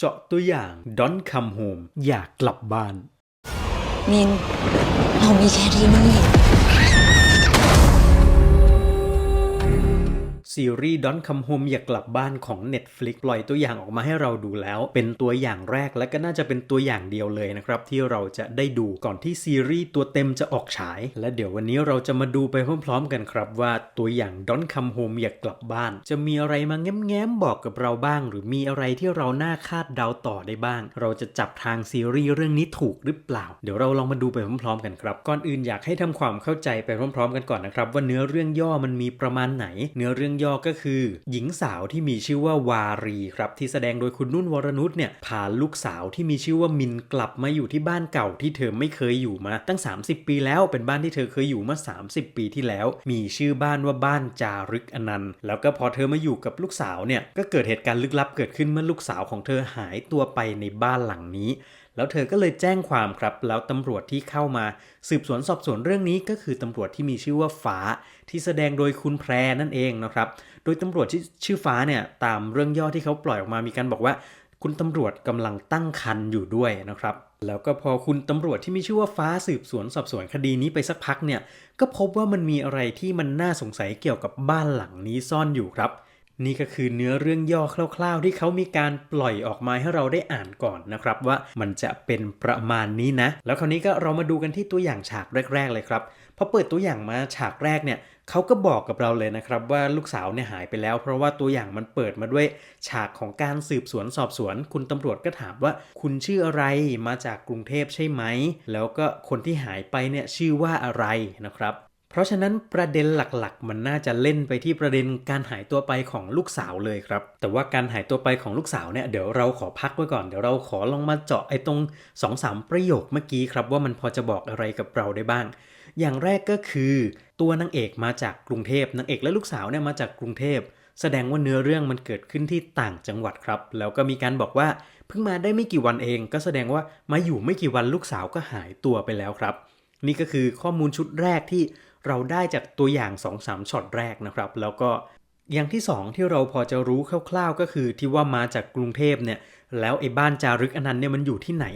เจาะตัวอย่างดอนคัมโฮมอยากกลับบ้าน มิน เรามีแค่ที่นี่ ซีรีส์ Don't Come Home อยากกลับบ้านของ Netflix ปล่อยตัวอย่างออกมาให้เราดูแล้ว เป็นตัวอย่างแรกและก็น่าจะเป็นตัวอย่างเดียวเลยนะครับ ที่เราจะได้ดูก่อนที่ซีรีส์ตัวเต็มจะออกฉาย และเดี๋ยววันนี้เราจะมาดูไปพร้อมๆกันครับว่าตัวอย่าง Don't Come Home อยากกลับบ้าน จะมีอะไรมาแง้มๆบอกกับเราบ้าง หรือมีอะไรที่เราน่าคาดเดาต่อได้บ้าง เราจะจับทางซีรีส์เรื่องนี้ถูกหรือเปล่า เดี๋ยวเราลองมาดูไปพร้อมๆกันครับก่อนอื่นอยากให้ทำความเข้าใจไปพร้อม ๆ กันก่อนนะครับว่าเนื้อเรื่องย่อมันมีประมาณไหน เนื้อเรื่องย่อก็คือ หญิงสาวที่มีชื่อว่าวารีครับที่แสดงโดยคุณนุ่นวรนุชเนี่ยพาลูกสาวที่มีชื่อว่ามินกลับมาอยู่ที่บ้านเก่าที่เธอไม่เคยอยู่มาตั้ง 30 ปีแล้วเป็นบ้านที่เธอเคยอยู่มื่อ30 ปีที่แล้ว มีชื่อบ้านว่าบ้านจารึกอนันต์แล้วก็พอเธอมาอยู่กับลูกสาวเนี่ยก็เกิดเหตุการณ์ลึกลับเกิดขึ้นเมื่อลูกสาวของเธอหายตัวไปในบ้านหลังนี้ แล้วเธอก็เลยแจ้งความครับ แล้วตำรวจที่เข้ามา สืบสวนสอบสวนเรื่องนี้ก็คือตำรวจที่มีชื่อว่าฟ้า ที่แสดงโดยคุณแพรนั่นเองนะครับ โดยตำรวจที่ชื่อฟ้าเนี่ยตามเรื่องย่อที่เขาปล่อยออกมามีการบอกว่า คุณตำรวจกำลังตั้งคันอยู่ด้วยนะครับแล้วก็พอคุณตำรวจที่มีชื่อว่าฟ้าสืบสวนสอบสวนคดีนี้ไปสักพักเนี่ยก็พบว่ามันมีอะไรที่มันน่าสงสัยเกี่ยวกับบ้านหลังนี้ซ่อนอยู่ครับ นี่ก็คือเนื้อเรื่องย่อคร่าว ๆ ที่เขามีการปล่อยออกมาให้เราได้อ่านก่อนนะครับ ว่ามันจะเป็นประมาณนี้นะ แล้วคราวนี้ก็เรามาดูกันที่ตัวอย่างฉากแรก ๆ เลยครับพอเปิดตัวอย่างมาฉากแรกเนี่ยเขาก็บอกกับเราเลยนะครับว่าลูกสาวเนี่ยหายไปแล้ว เพราะว่าตัวอย่างมันเปิดมาด้วยฉากของการสืบสวนสอบสวน คุณตำรวจก็ถามว่า คุณชื่ออะไรมาจากกรุงเทพใช่ไหม แล้วก็คนที่หายไปเนี่ยชื่อว่าอะไรนะครับ เพราะฉะนั้นประเด็นหลักๆ มันน่าจะเล่นไปที่ประเด็นการหายตัวไปของลูกสาวเลยครับ แต่ว่าการหายตัวไปของลูกสาวเนี่ยเดี๋ยวเราขอพักไว้ก่อนเดี๋ยวเราขอลองมาเจาะไอ้ตรง2อสประโยคเมื่อกี้ครับ ว่ามันพอจะบอกอะไรกับเราได้บ้าง อย่างแรกก็คือตัวนางเอกมาจากกรุงเทพนางเอกและลูกสาวเนี่ยมาจากกรุงเทพแสดงว่าเนื้อเรื่องมันเกิดขึ้นที่ต่างจังหวัดครับ แล้วก็มีการบอกว่าเพิ่งมาได้ไม่กี่วันเอง ก็แสดงว่ามาอยู่ไม่กี่วันลูกสาวก็หายตัวไปแล้วครับ นี่ก็คือข้อมูลชุดแรกที่ เราได้จากตัวอย่าง 2-3ช็อตแรกนะครับ แล้วก็อย่างที่ 2 ที่เราพอจะรู้คร่าวๆ ก็คือที่ว่ามาจากกรุงเทพเนี่ยแล้วไอ้บ้านจารึกอนันต์เนี่ยมันอยู่ที่ไหน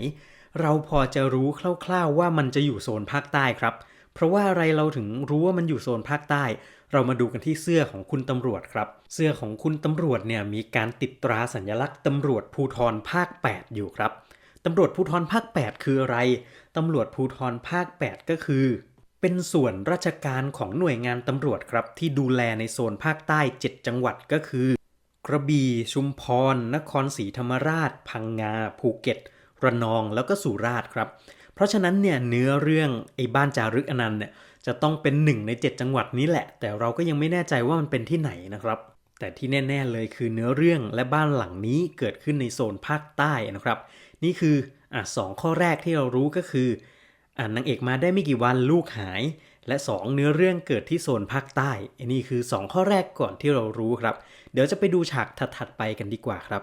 เราพอจะรู้คร่าวๆว่ามันจะอยู่โซนภาคใต้ครับ เพราะว่าอะไรเราถึงรู้ว่ามันอยู่โซนภาคใต้ เรามาดูกันที่เสื้อของคุณตำรวจครับ เสื้อของคุณตำรวจเนี่ยมีการติดตราสัญลักษณ์ตำรวจภูธรภาค 8 อยู่ครับตำรวจภูธรภาค 8 คืออะไรตำรวจภูธรภาค 8 ก็คือ เป็นส่วนราชการของหน่วยงานตำรวจครับ ที่ดูแลในโซนภาคใต้ 7 จังหวัดก็คือ กระบี่ชุมพร นครศรีธรรมราช พังงา ภูเก็ต ระนองแล้วก็สุราษฎร์ครับ เพราะฉะนั้นเนี่ยเนื้อเรื่องไอ้บ้านจารึกอนันต์เนี่ยจะต้องเป็นหนึ่งใน 7 จังหวัดนี้แหละ แต่เราก็ยังไม่แน่ใจว่ามันเป็นที่ไหนนะครับ แต่ที่แน่ ๆเลยคือเนื้อเรื่องและบ้านหลังนี้เกิดขึ้นในโซนภาคใต้นะครับ นี่คืออะสองข้อแรกที่เรารู้ก็คือ อ่านางเอกมาได้ไม่กี่วันลูกหาย และ 2 เนื้อเรื่องเกิดที่โซนภาคใต้อันนี้คือ 2 ข้อแรกก่อนที่เรารู้ครับ เดี๋ยวจะไปดูฉากถัดๆไปกันดีกว่าครับ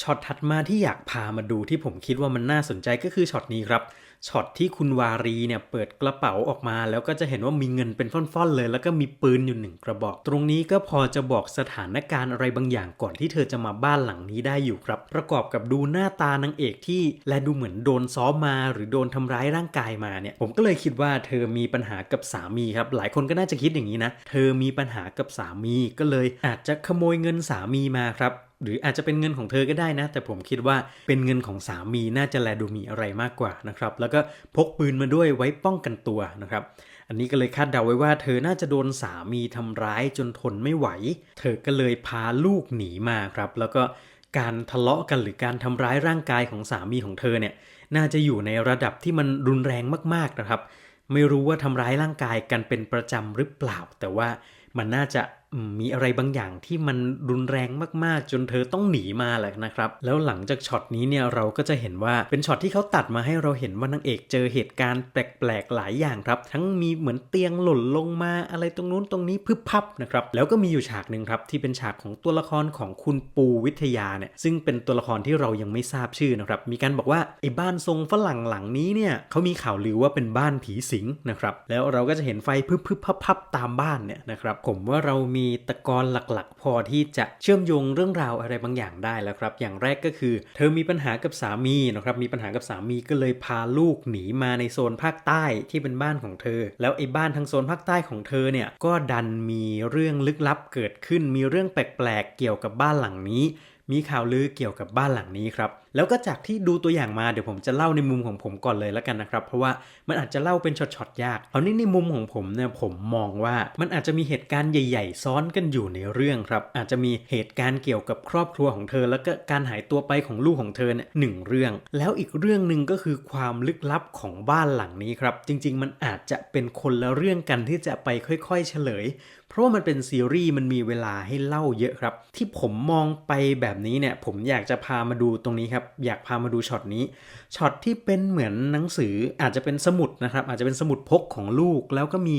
ช็อตถัดมาที่อยากพามาดูที่ผมคิดว่ามันน่าสนใจก็คือช็อตนี้ครับ ช็อตที่คุณวารีเนี่ยเปิดกระเป๋าออกมา แล้วก็จะเห็นว่ามีเงินเป็นฟ่อนๆเลย แล้วก็มีปืนอยู่หนึ่งกระบอก ตรงนี้ก็พอจะบอกสถานการณ์อะไรบางอย่างก่อนที่เธอจะมาบ้านหลังนี้ได้อยู่ครับ ประกอบกับดูหน้าตานางเอกที่และดูเหมือนโดนซ้อมมา หรือโดนทำร้ายร่างกายมาเนี่ย ผมก็เลยคิดว่าเธอมีปัญหากับสามีครับ หลายคนก็น่าจะคิดอย่างนี้นะ เธอมีปัญหากับสามีก็เลยอาจจะขโมยเงินสามีมาครับ หรืออาจจะเป็นเงินของเธอก็ได้นะ แต่ผมคิดว่าเป็นเงินของสามีน่าจะแลดูมีอะไรมากกว่านะครับ แล้วก็พกปืนมาด้วยไว้ป้องกันตัวนะครับ อันนี้ก็เลยคาดเดาไว้ว่า เธอน่าจะโดนสามีทำร้ายจนทนไม่ไหว เธอก็เลยพาลูกหนีมาครับ แล้วก็การทะเลาะกันหรือการทำร้ายร่างกายของสามีของเธอเนี่ย น่าจะอยู่ในระดับที่มันรุนแรงมากๆนะครับ ไม่รู้ว่าทำร้ายร่างกายกันเป็นประจำหรือเปล่า แต่ว่ามันน่าจะ มีอะไรบางอย่างที่มันรุนแรงมากๆ จนเธอต้องหนีมาแหละนะครับ แล้วหลังจากช็อตนี้เนี่ยเราก็จะเห็นว่าเป็นช็อตที่เขาตัดมาให้เราเห็นว่านางเอกเจอเหตุการณ์แปลกๆหลายอย่างครับ ทั้งมีเหมือนเตียงหล่นลงมาอะไรตรงนู้นตรงนี้พึบพับนะครับแล้วก็มีอยู่ฉากหนึ่งครับที่เป็นฉากของตัวละครของคุณปูวิทยาเนี่ยซึ่งเป็นตัวละครที่เรายังไม่ทราบชื่อนะครับมีการบอกว่าไอ้บ้านทรงฝรั่งหลังนี้เนี่ยเขามีข่าวลือว่าเป็นบ้านผีสิงนะครับแล้วเราก็จะเห็นไฟพึบพึบพับพับตามบ้านเนี่ยนะครับผมว่าเรามีมีตะกอนหลักๆ พอที่จะเชื่อมโยงเรื่องราวอะไรบางอย่างได้แล้วครับ อย่างแรกก็คือ เธอมีปัญหากับสามีนะครับ มีปัญหากับสามีก็เลยพาลูกหนีมาในโซนภาคใต้ที่เป็นบ้านของเธอ แล้วไอ้บ้านทางโซนภาคใต้ของเธอเนี่ยก็ดันมีเรื่องลึกลับเกิดขึ้น มีเรื่องแปลกๆเกี่ยวกับบ้านหลังนี้ มีข่าวลือเกี่ยวกับบ้านหลังนี้ครับ แล้วก็จากที่ดูตัวอย่างมาเดี๋ยวผมจะเล่าในมุมของผมก่อนเลยแล้วกันนะครับ เพราะว่ามันอาจจะเล่าเป็นช็อตๆยาก เอานี่ในมุมของผมเนี่ยผมมองว่ามันอาจจะมีเหตุการณ์ใหญ่ ๆ ซ้อนกันอยู่ในเรื่องครับ อาจจะมีเหตุการณ์เกี่ยวกับครอบครัวของเธอ แล้วก็การหายตัวไปของลูกของเธอเนี่ยหนึ่งเรื่อง แล้วอีกเรื่องหนึ่งก็คือความลึกลับของบ้านหลังนี้ครับ จริง ๆ มันอาจจะเป็นคนละเรื่องกันที่จะไปค่อย ๆ เฉลย เพราะว่ามันเป็นซีรีส์มันมีเวลาให้เล่าเยอะครับ ที่ผมมองไปแบบนี้เนี่ย ผมอยากจะพามาดูตรงนี้ครับ อยากพามาดูช็อตนี้ช็อตที่เป็นเหมือนหนังสืออาจจะเป็นสมุดนะครับ อาจจะเป็นสมุดพกของลูก แล้วก็มี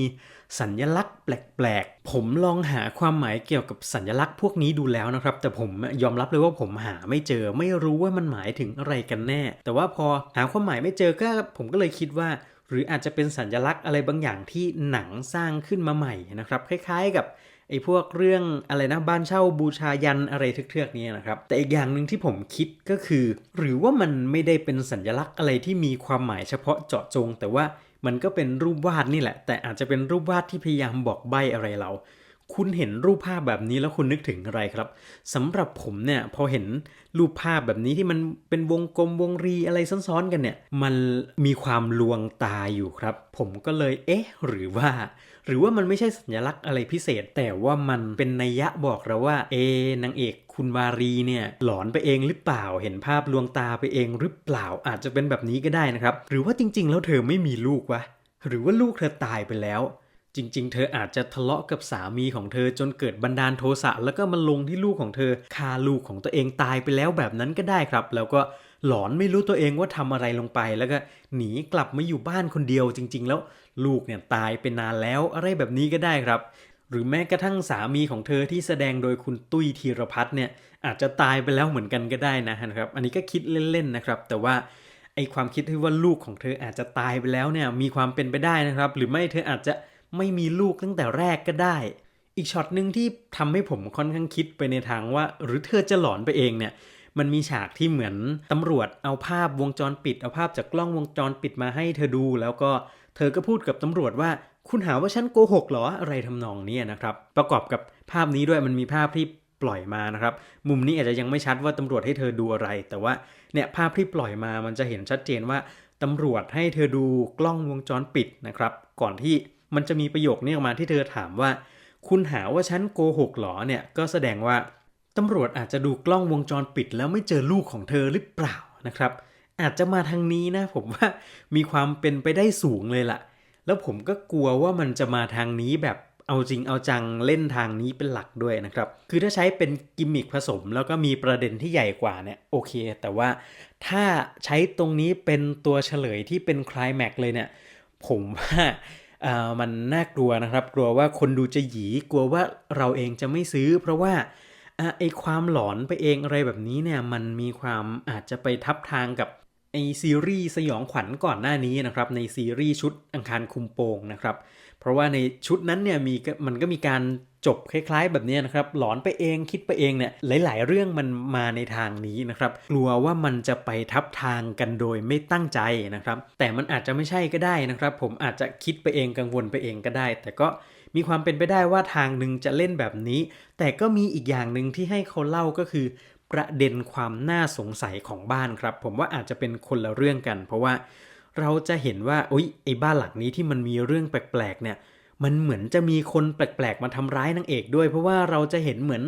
สัญลักษณ์แปลกๆ ผมลองหาความหมายเกี่ยวกับสัญลักษณ์พวกนี้ดูแล้วนะครับ แต่ผมยอมรับเลยว่าผมหาไม่เจอ ไม่รู้ว่ามันหมายถึงอะไรกันแน่ แต่ว่าพอหาความหมายไม่เจอก็ผมก็เลยคิดว่า หรืออาจจะเป็นสัญลักษณ์อะไรบางอย่างที่หนังสร้างขึ้นมาใหม่นะครับ คล้ายๆกับไอ้พวกเรื่องอะไรนะบ้านเช่าบูชายันอะไรเทือกๆนี้นะครับ แต่อีกอย่างหนึ่งที่ผมคิดก็คือ หรือว่ามันไม่ได้เป็นสัญลักษณ์อะไรที่มีความหมายเฉพาะเจาะจง แต่ว่ามันก็เป็นรูปวาดนี่แหละ แต่อาจจะเป็นรูปวาดที่พยายามบอกใบ้อะไรเรา คุณเห็นรูปภาพแบบนี้แล้วคุณนึกถึงอะไรครับสำหรับผมเนี่ยพอเห็นรูปภาพแบบนี้ที่มันเป็นวงกลมวงรีอะไรซ้อนๆกันเนี่ย มันมีความลวงตาอยู่ครับ ผมก็เลยเอ๊ะ หรือว่า หรือว่ามันไม่ใช่สัญลักษณ์อะไรพิเศษ แต่ว่ามันเป็นนัยยะบอกเราว่า เอนางเอกคุณวารีเนี่ยหลอนไปเองหรือเปล่าเห็นภาพลวงตาไปเองหรือเปล่าอาจจะเป็นแบบนี้ก็ได้นะครับ หรือว่าจริง ๆ แล้วเธอไม่มีลูกวะหรือว่าลูกเธอตายไปแล้ว จริง ๆ เธออาจจะทะเลาะกับสามีของเธอจนเกิดบันดาลโทสะแล้วก็มาลงที่ลูกของเธอฆ่าลูกของตัวเองตายไปแล้วแบบนั้นก็ได้ครับ แล้วก็หลอนไม่รู้ตัวเองว่าทำอะไรลงไป แล้วก็หนีกลับมาอยู่บ้านคนเดียวจริง ๆ แล้วลูกเนี่ยตายไปนานแล้วอะไรแบบนี้ก็ได้ครับ หรือแม้กระทั่งสามีของเธอที่แสดงโดยคุณตุ้ยธีรพัฒน์เนี่ยอาจจะตายไปแล้วเหมือนกันก็ได้นะครับ อันนี้ก็คิดเล่นๆนะครับ แต่ว่าไอความคิดที่ว่าลูกของเธออาจจะตายไปแล้วเนี่ยมีความเป็นไปได้นะครับ หรือไม่เธออาจจะ ไม่มีลูกตั้งแต่แรกก็ได้ อีกช็อตหนึ่งที่ทำให้ผมค่อนข้างคิดไปในทางว่า หรือเธอจะหลอนไปเองเนี่ยมันมีฉากที่เหมือนตำรวจเอาภาพวงจรปิด เอาภาพจากกล้องวงจรปิดมาให้เธอดู แล้วก็เธอก็พูดกับตำรวจว่า คุณหาว่าฉันโกหกเหรออะไรทำนองนี้นะครับ ประกอบกับภาพนี้ด้วยมันมีภาพที่ปล่อยมานะครับ มุมนี้อาจจะยังไม่ชัดว่าตำรวจให้เธอดูอะไร แต่ว่าเนี่ยภาพที่ปล่อยมามันจะเห็นชัดเจนว่าตำรวจให้เธอดูกล้องวงจรปิดนะครับ ก่อนที่ มันจะมีประโยคนี้ออกมาที่เธอถามว่า คุณหาว่าฉันโกหกเหรอเนี่ยก็แสดงว่าตำรวจอาจจะดูกล้องวงจรปิด แล้วไม่เจอลูกของเธอหรือเปล่านะครับ อาจจะมาทางนี้นะ ผมว่ามีความเป็นไปได้สูงเลยล่ะ แล้วผมก็กลัวว่ามันจะมาทางนี้แบบเอาจริงเอาจังเล่นทางนี้เป็นหลักด้วยนะครับ คือถ้าใช้เป็นกิมมิคผสม แล้วก็มีประเด็นที่ใหญ่กว่าเนี่ยโอเค แต่ว่าถ้าใช้ตรงนี้เป็นตัวเฉลยที่เป็นคลายแม็กเลยเนี่ย ผมว่า มันน่ากลัวนะครับ กลัวว่าคนดูจะหยีกลัวว่าเราเองจะไม่ซื้อ เพราะว่าอไอความหลอนไปเองอะไรแบบนี้เนี่ยมันมีความอาจจะไปทับทางกับไอซีรีส์สยองขวัญก่อนหน้านี้นะครับในซีรีส์ชุดอังคารคุมโปงนะครับเพราะว่าในชุดนั้นเนี่ยมีมันก็มีการ จบคล้าย ๆ แบบนี้นะครับหลอนไปเองคิดไปเองเนี่ยหลาย ๆ เรื่องมันมาในทางนี้นะครับกลัวว่ามันจะไปทับทางกันโดยไม่ตั้งใจนะครับ แต่มันอาจจะไม่ใช่ก็ได้นะครับ ผมอาจจะคิดไปเองกังวลไปเองก็ได้ แต่ก็มีความเป็นไปได้ว่าทางหนึ่งจะเล่นแบบนี้ แต่ก็มีอีกอย่างหนึ่งที่ให้เขาเล่าก็คือ ประเด็นความน่าสงสัยของบ้านครับ ผมว่าอาจจะเป็นคนละเรื่องกัน เพราะว่าเราจะเห็นว่าโอ๊ยไอ้บ้านหลังนี้ที่มันมีเรื่องแปลกๆเนี่ย มันเหมือนจะมีคนแปลกๆมาทำร้ายนางเอกด้วย เพราะว่าเราจะเห็นเหมือน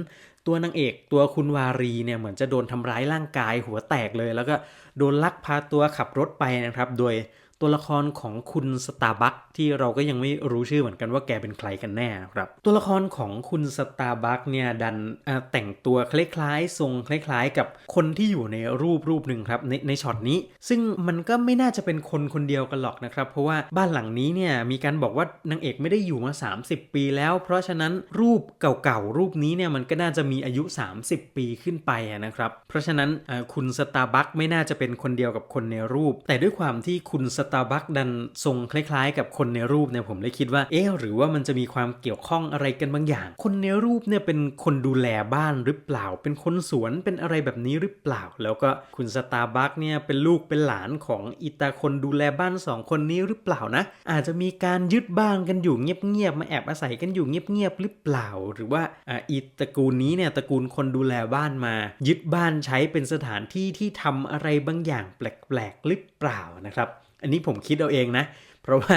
ตัวนางเอกตัวคุณวารีเนี่ยเหมือนจะโดนทำร้ายร่างกายหัวแตกเลย แล้วก็โดนลักพาตัวขับรถไปนะครับ โดย ตัวละครของคุณสตาร์บัคที่เราก็ยังไม่รู้ชื่อเหมือนกันว่าแกเป็นใครกันแน่ครับ ตัวละครของคุณสตาร์บัคเนี่ยดันอ่าแต่งตัวคล้ายๆทรงคล้ายๆ กับคนที่อยู่ในรูปรูปหนึ่งครับในในช็อตนี้ ซึ่งมันก็ไม่น่าจะเป็นคนคนเดียวกันหรอกนะครับ เพราะว่าบ้านหลังนี้เนี่ยมีการบอกว่านางเอกไม่ได้อยู่มา 30 ปีแล้ว เพราะฉะนั้นรูปเก่าๆรูปนี้เนี่ยมันก็น่าจะมีอายุ 30 ปีขึ้นไปนะครับเพราะฉะนั้นอ่าคุณสตาร์บัคไม่น่าจะเป็นคนเดียวกับคนในรูป แต่ด้วยความที่คุณสตาร์บัคดันทรงคล้ายๆ กับคนในรูปเนี่ยผมเลยคิดว่า เอ๊ะหรือว่ามันจะมีความเกี่ยวข้องอะไรกันบางอย่าง คนในรูปเนี่ยเป็นคนดูแลบ้านหรือเปล่า เป็นคนสวนเป็นอะไรแบบนี้หรือเปล่า แล้วก็คุณสตาร์บัคเนี่ยเป็นลูกเป็นหลานของอีตาคนดูแลบ้านสองคนนี้หรือเปล่านะ อาจจะมีการยึดบ้านกันอยู่เงียบๆมาแอบอาศัยกันอยู่เงียบๆหรือเปล่า หรือว่าอ่าอีตระกูลนี้เนี่ยตระกูลคนดูแลบ้านมา ยึดบ้านใช้เป็นสถานที่ที่ทำอะไรบางอย่างแปลกๆหรือเปล่านะครับ อันนี้ผมคิดเอาเองนะ เพราะว่า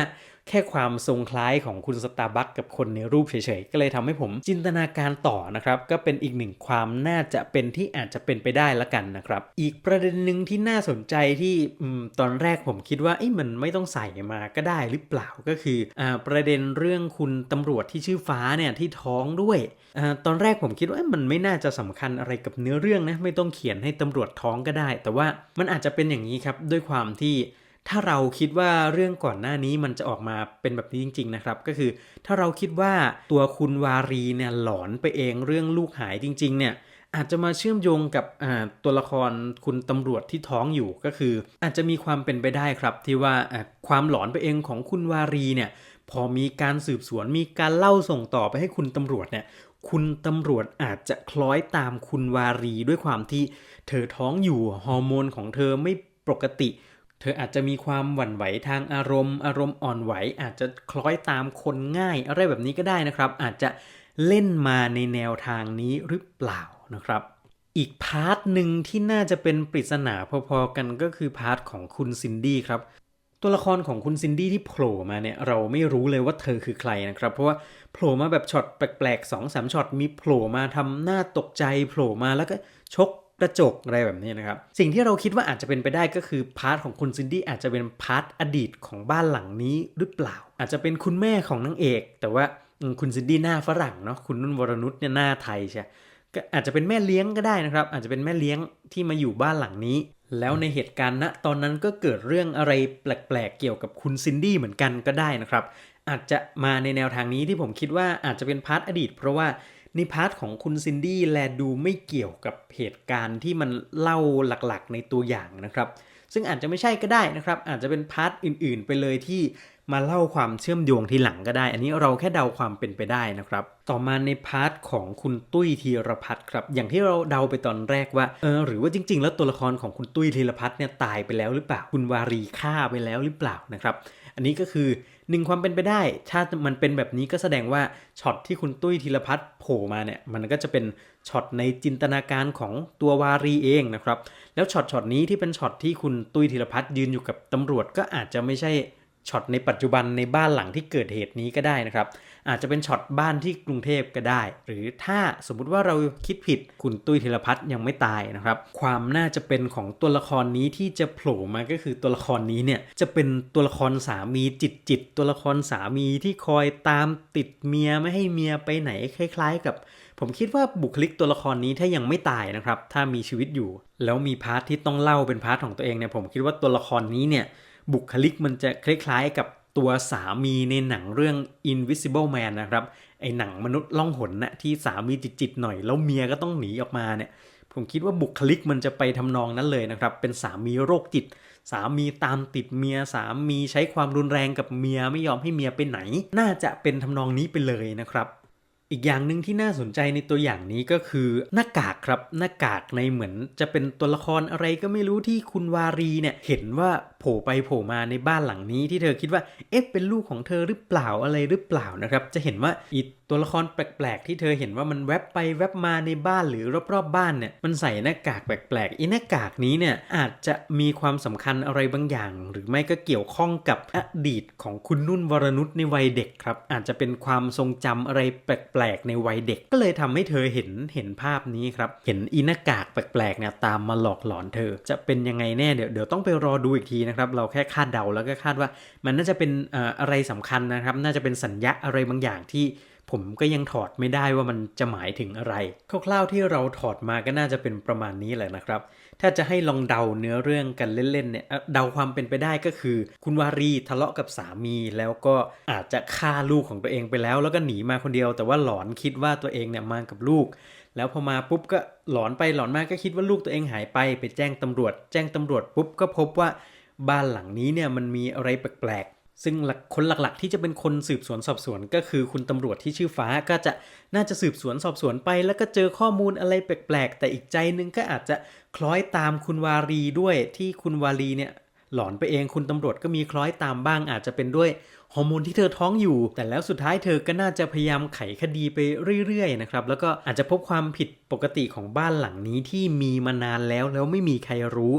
แค่ความทรงคล้ายของคุณสตาร์บัคกับคนในรูปเฉยๆ ก็เลยทำให้ผมจินตนาการต่อนะครับ ก็เป็นอีกหนึ่งความน่าจะเป็นที่อาจจะเป็นไปได้ละกันนะครับ อีกประเด็นหนึ่งที่น่าสนใจที่อตอนแรกผมคิดว่าอ้มันไม่ต้องใส่มาก็ได้หรือเปล่าก็คืออประเด็นเรื่องคุณตำรวจที่ชื่อฟ้าเนี่ยที่ท้องด้วยอตอนแรกผมคิดว่ามันไม่น่าจะสำคัญอะไรกับเนื้อเรื่องนะไม่ต้องเขียนให้ตำรวจท้องก็ได้ แต่ว่ามันอาจจะเป็นอย่างนี้ครับด้วยความที่ ถ้าเราคิดว่าเรื่องก่อนหน้านี้มันจะออกมาเป็นแบบนี้จริง ๆ นะครับ ก็คือถ้าเราคิดว่าตัวคุณวารีเนี่ยหลอนไปเองเรื่องลูกหายจริง ๆ เนี่ยอาจจะมาเชื่อมโยงกับตัวละครคุณตำรวจที่ท้องอยู่ก็คือ อาจจะมีความเป็นไปได้ครับ ที่ว่าความหลอนไปเองของคุณวารีเนี่ยพอมีการสืบสวนมีการเล่าส่งต่อไปให้คุณตำรวจเนี่ยคุณตำรวจอาจจะคล้อยตามคุณวารีด้วยความที่เธอท้องอยู่ฮอร์โมนของเธอไม่ปกติ ธออาจจะมีความหวั่นไหวทางอารมณ์ อารมณ์อ่อนไหว อาจจะคล้อยตามคนง่ายอะไรแบบนี้ก็ได้นะครับ อาจจะเล่นมาในแนวทางนี้หรือเปล่านะครับ อีกพาร์ทหนึ่งที่น่าจะเป็นปริศนาพอๆกันก็คือพาร์ทของคุณซินดี้ครับ ตัวละครของคุณซินดี้ที่โผล่มาเนี่ยเราไม่รู้เลยว่าเธอคือใครนะครับ เพราะว่าโผล่มาแบบช็อตแปลกๆ2องสามช็อตมีโผล่มาทำหน้าตกใจโผล่มาแล้วก็ชก กระจกอะไรแบบนี้นะครับ สิ่งที่เราคิดว่าอาจจะเป็นไปได้ก็คือพาร์ทของคุณซินดี้อาจจะเป็นพาร์ทอดีตของบ้านหลังนี้หรือเปล่า อาจจะเป็นคุณแม่ของนางเอก แต่ว่าคุณซินดี้หน้าฝรั่งเนาะคุณนุ่นวรนุชเนี่ยหน้าไทยใช่ก็อาจจะเป็นแม่เลี้ยงก็ได้นะครับ อาจจะเป็นแม่เลี้ยงที่มาอยู่บ้านหลังนี้ แล้วในเหตุการณ์ณตอนนั้นก็เกิดเรื่องอะไรแปลกๆเกี่ยวกับคุณซินดี้เหมือนกันก็ได้นะครับอาจจะมาในแนวทางนี้ที่ผมคิดว่าอาจจะเป็นพาร์ทอดีต เพราะว่า ในพาร์ทของคุณซินดี้แลดูไม่เกี่ยวกับเหตุการณ์ที่มันเล่าหลักๆ ในตัวอย่างนะครับ ซึ่งอาจจะไม่ใช่ก็ได้นะครับ อาจจะเป็นพาร์ทอื่นๆ ไปเลยที่มาเล่าความเชื่อมโยงทีหลังก็ได้ อันนี้เราแค่เดาความเป็นไปได้นะครับ ต่อมาในพาร์ทของคุณตุ้ยธีรพัฒน์ครับ อย่างที่เราเดาไปตอนแรกว่า เออ หรือว่าจริง ๆ แล้วตัวละครของคุณตุ้ยธีรพัฒน์เนี่ยตายไปแล้วหรือเปล่า คุณวารีฆ่าไปแล้วหรือเปล่านะครับ อันนี้ก็คือ หนึ่งความเป็นไปได้ ถ้ามันเป็นแบบนี้ก็แสดงว่าช็อตที่คุณตุ้ยธีรพัฒน์โผล่มาเนี่ย มันก็จะเป็นช็อตในจินตนาการของตัววารีเองนะครับ แล้วช็อตช็อตนี้ที่เป็นช็อตที่คุณตุ้ยธีรพัฒน์ยืนอยู่กับตำรวจก็อาจจะไม่ใช่ ช็อตในปัจจุบันในบ้านหลังที่เกิดเหตุนี้ก็ได้นะครับ อาจจะเป็นช็อตบ้านที่กรุงเทพก็ได้ หรือถ้าสมมุติว่าเราคิดผิดคุณตุ้ยธีรพัฒน์ยังไม่ตายนะครับ ความน่าจะเป็นของตัวละครนี้ที่จะโผล่มาก็คือตัวละครนี้เนี่ยจะเป็นตัวละครสามีจิตจิตตัวละครสามีที่คอยตามติดเมียไม่ให้เมียไปไหนคล้าย ๆ กับ ผมคิดว่าบุคลิกตัวละครนี้ถ้ายังไม่ตายนะครับ ถ้ามีชีวิตอยู่ แล้วมีพาร์ทที่ต้องเล่าเป็นพาร์ทของตัวเองเนี่ยผมคิดว่าตัวละครนี้เนี่ย บุคลิกมันจะคล้ายๆกับตัวสามีในหนังเรื่อง Invisible Man นะครับ ไอหนังมนุษย์ล่องหนนะที่สามีจิตๆหน่อย แล้วเมียก็ต้องหนีออกมาเนี่ย ผมคิดว่าบุคลิกมันจะไปทำนองนั้นเลยนะครับ เป็นสามีโรคจิต สามีตามติดเมีย สามีใช้ความรุนแรงกับเมียไม่ยอมให้เมียไปไหน น่าจะเป็นทำนองนี้ไปเลยนะครับ อีกอย่างหนึ่งที่น่าสนใจในตัวอย่างนี้ก็คือหน้ากากครับหน้ากากในเหมือนจะเป็นตัวละครอะไรก็ไม่รู้ที่คุณวารีเนี่ยเห็นว่าโผล่ไปโผล่มาในบ้านหลังนี้ที่เธอคิดว่าเอ๊ะเป็นลูกของเธอหรือเปล่าอะไรหรือเปล่านะครับ จะเห็นว่าอีตัวละครแปลกๆ ที่เธอเห็นว่ามันแวบไปแวบมาในบ้านหรือรอบๆบ้านเนี่ยมันใส่หน้ากากแปลกๆอีหน้ากากนี้เนี่ยอาจจะมีความสำคัญอะไรบางอย่าง หรือไม่ก็เกี่ยวข้องกับอดีตของคุณนุ่นวรนุชในวัยเด็กครับอาจจะเป็นความทรงจำอะไรแปลกๆ ในวัยเด็กก็เลยทำให้เธอเห็นเห็นภาพนี้ครับ เห็นอีนากากแปลกๆเนี่ยตามมาหลอกหลอนเธอ จะเป็นยังไงแน่เดี๋ยวเดี๋ยวต้องไปรอดูอีกทีนะครับ เราแค่คาดเดาแล้วก็คาดว่า มันน่าจะเป็นเอ่ออะไรสำคัญนะครับ น่าจะเป็นสัญญาอะไรบางอย่างที่ ผมก็ยังถอดไม่ได้ว่ามันจะหมายถึงอะไรคร่าวๆที่เราถอดมาก็น่าจะเป็นประมาณนี้แหละนะครับ ถ้าจะให้ลองเดาเนื้อเรื่องกันเล่นๆเนี่ยเดาความเป็นไปได้ก็คือ คุณวารีทะเลาะกับสามี แล้วก็อาจจะฆ่าลูกของตัวเองไปแล้ว แล้วก็หนีมาคนเดียว แต่ว่าหลอนคิดว่าตัวเองเนี่ยมากับลูก แล้วพอมาปุ๊บก็หลอนไปหลอนมาก็คิดว่าลูกตัวเองหายไปไปแจ้งตำรวจ แจ้งตำรวจปุ๊บก็พบว่าบ้านหลังนี้เนี่ยมันมีอะไรแปลก ซึ่งคนหลักๆ ที่จะเป็นคนสืบสวนสอบสวนก็คือคุณตำรวจที่ชื่อฟ้าก็จะน่าจะสืบสวนสอบสวนไป แล้วก็เจอข้อมูลอะไรแปลกๆ แต่อีกใจนึงก็อาจจะคล้อยตามคุณวารีด้วยที่คุณวารีเนี่ยหลอนไปเองคุณตำรวจก็มีคล้อยตามบ้างอาจจะเป็นด้วย ฮอร์โมนที่เธอท้องอยู่ แต่แล้วสุดท้ายเธอก็น่าจะพยายามไขคดีไปเรื่อยๆนะครับแล้วก็อาจจะพบความผิดปกติของบ้านหลังนี้ที่มีมานานแล้วแล้วไม่มีใครรู้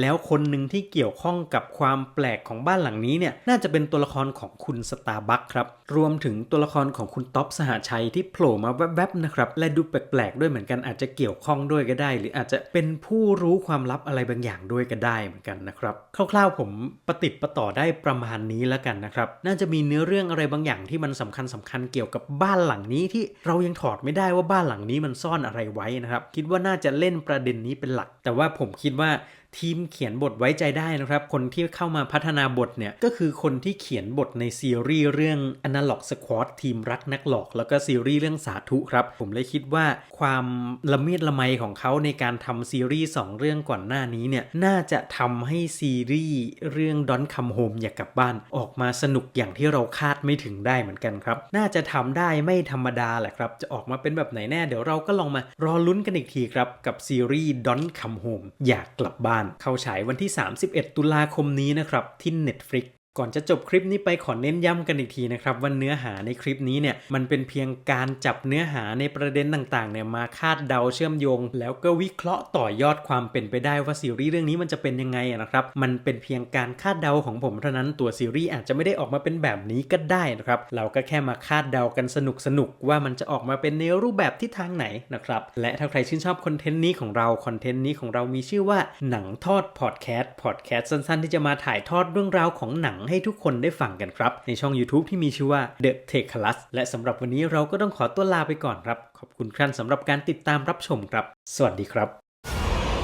แล้วคนหนึ่งที่เกี่ยวข้องกับความแปลกของบ้านหลังนี้เนี่ยน่าจะเป็นตัวละครของคุณสตาร์บัคครับรวมถึงตัวละครของคุณท็อปสหชัยที่โผล่มาแวบๆนะครับและดูแปลกๆด้วยเหมือนกันอาจจะเกี่ยวข้องด้วยก็ได้ หรืออาจจะเป็นผู้รู้ความลับอะไรบางอย่างด้วยก็ได้เหมือนกันนะครับคร่าวๆผมประติดประต่อได้ประมาณนี้แล้วกันนะครับน่าจะมีเนื้อเรื่องอะไรบางอย่างที่มันสำคัญสำคัญเกี่ยวกับบ้านหลังนี้ที่เรายังถอดไม่ได้ว่าบ้านหลังนี้มันซ่อนอะไรไว้นะครับ คิดว่าน่าจะเล่นประเด็นนี้เป็นหลัก แต่ว่าผมคิดว่า ทีมเขียนบทไว้ใจได้นะครับ คนที่เข้ามาพัฒนาบทเนี่ย ก็คือคนที่เขียนบทในซีรีส์เรื่อง Analog Squad ทีมรักนักหลอก แล้วก็ซีรีส์เรื่องสาธุครับ ผมเลยคิดว่าความละเมียดละไมของเขาในการทำซีรีส์สองเรื่องก่อนหน้านี้เนี่ย น่าจะทำให้ซีรีส์เรื่อง Don't Come Home อยากกลับบ้าน ออกมาสนุกอย่างที่เราคาดไม่ถึงได้เหมือนกันครับ น่าจะทำได้ไม่ธรรมดาแหละครับ จะออกมาเป็นแบบไหนแน่เดี๋ยวเราก็ลองมารอลุ้นกันอีกทีครับกับซีรีส์ Don't Come Home อยากกลับบ้านเข้าฉายวันที่ 31 ตุลาคมนี้นะครับที่ Netflix ก่อนจะจบคลิปนี้ไปขอเน้นย้ำกันอีกทีนะครับว่าเนื้อหาในคลิปนี้เนี่ยมันเป็นเพียงการจับเนื้อหาในประเด็นต่างๆเนี่ยมาคาดเดาเชื่อมโยง แล้วก็วิเคราะห์ต่อยอดความเป็นไปได้ว่าซีรีส์เรื่องนี้มันจะเป็นยังไงนะครับมันเป็นเพียงการคาดเดาของผมเท่านั้นตัวซีรีส์อาจจะไม่ได้ออกมาเป็นแบบนี้ก็ได้นะครับเราก็แค่มาคาดเดากันสนุกๆว่ามันจะออกมาเป็นในรูปแบบที่ทางไหนนะครับและถ้าใครชื่นชอบคอนเทนต์นี้ของเราคอนเทนต์นี้ของเรามีชื่อว่าหนังทอดพอดแคสต์พอดแคสต์สั้นๆ ที่จะมาถ่ายทอดเรื่องราวของหนังให้ทุกคนได้ฟังกันครับ ในช่อง YouTube ที่มีชื่อว่า The Tech Class และสำหรับวันนี้เราก็ต้องขอตัวลาไปก่อนครับ ขอบคุณท่านสำหรับการติดตามรับชมครับ สวัสดีครับ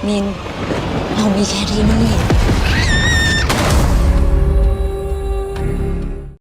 มิน เรามีแค่ที่นี่